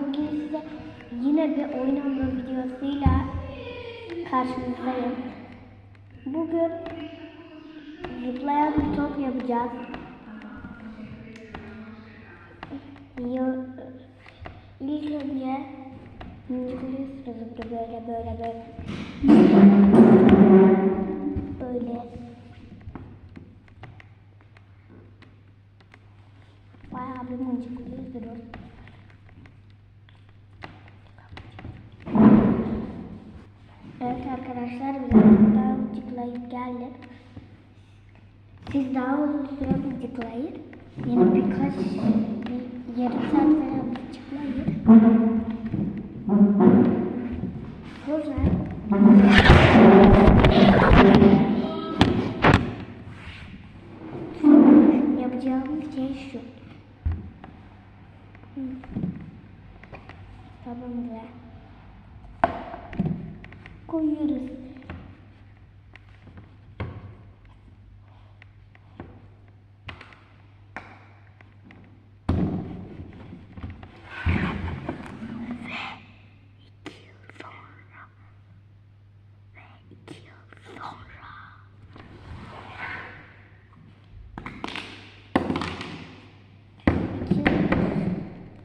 Bugün size yine bir oyun hamuru videosuyla karşınızdayım. Bugün zıplayan bir top yapacağız. İlk önce mıncıklıyorsunuz böyle böyle böyle böyle. Böyle. Bayağı bir mıncıklıyorsunuz. Arkadaşlar birazcık daha mıncıklayıp geldim. Siz daha uzun süre mıncıklayın. Yine birkaç, bir yarım saat falan mıncıklayın. Sonra yapacağımız şey şu. Hı. Tabanca koyuyoruz. İki yıl sonra İki yıl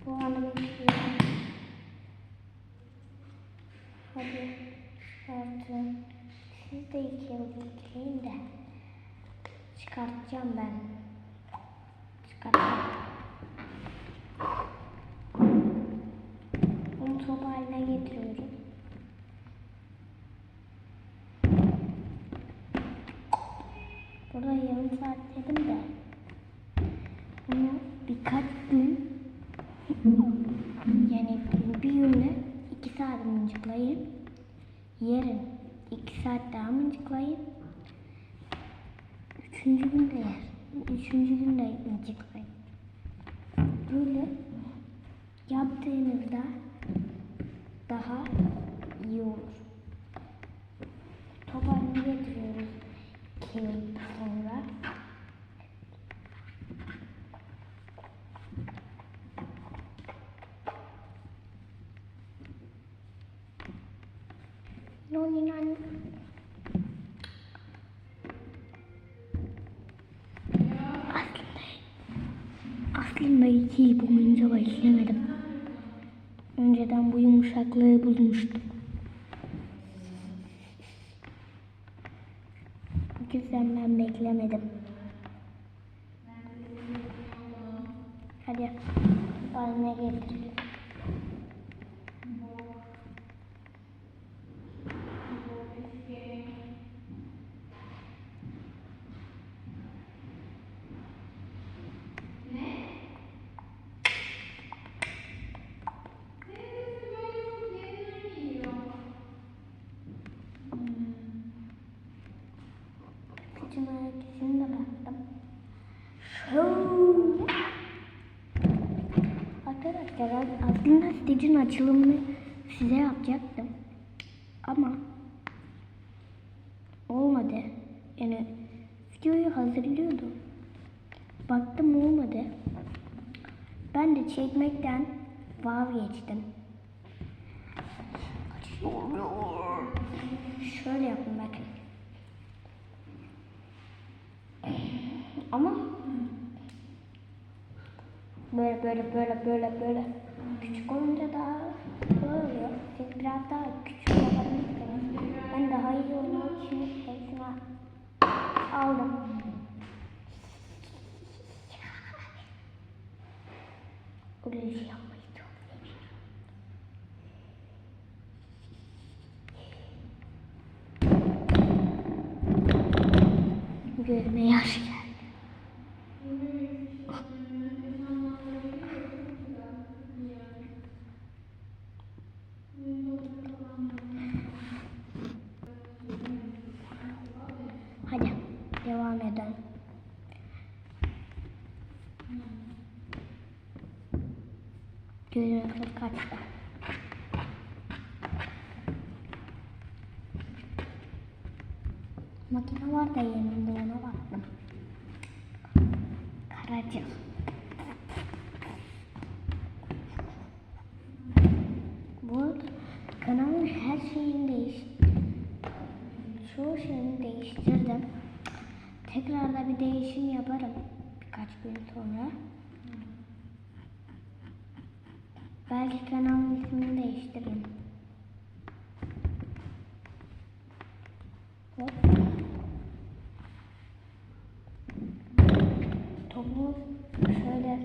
bu anı bekliyorum. Hadi artık siz de bekleyin de çıkartacağım ben. Çıkartacağım. Onu top haline getiriyorum. Burada yarım saat dedim de bunu birkaç gün yani bir günde iki saat mıncıklayın. Yarın iki saat daha mıncıklayın. Üçüncü günde yer. Üçüncü günde mıncıklayın. Böyle yaptığınızda daha iyi olur. Top haline getiriyoruz iki yıl sonra. Noni nani. Aslında, aslında iki yıl boyunca beklemedim. Önceden bu yumuşaklığı bulmuştum. Bu yüzden ben beklemedim. Hadi haline getirelim. Saçın hareketine de baktım. Şöyle. Arkadaşlar sticin açılımını size yapacaktım. Ama olmadı. Yani videoyu hazırlıyordum. Baktım olmadı. Ben de çekmekten vazgeçtim. Şöyle yapın bakın. Ama böyle böyle böyle böyle böyle küçük olunca daha kolay oluyor. Siz biraz daha küçük yapabilirsiniz. Ben daha iyi oynamak için hepsini aldım. Öyle şey yapmayı çok. Kız kaçtı. Makine var da yanımda ona baktım. Karacık. her şeyini değiş çoğu şeyini değiştirdim. Tekrar da bir değişim yaparım birkaç gün sonra. Belki kanalın ismini değiştiririm. Hop. Topumuz şöyle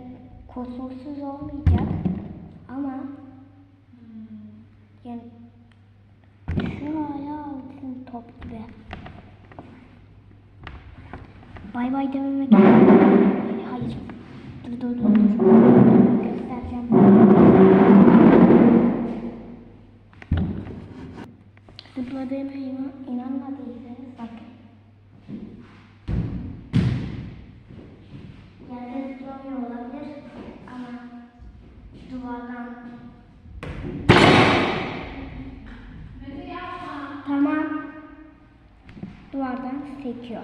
kusursuz olmayacak ama yani şu hala altın top gibi. Bay bay dememek Hayır. Dur dur dur dur. Zıplamıyor olabilir ama duvardan Tamam. Duvardan sekiyor.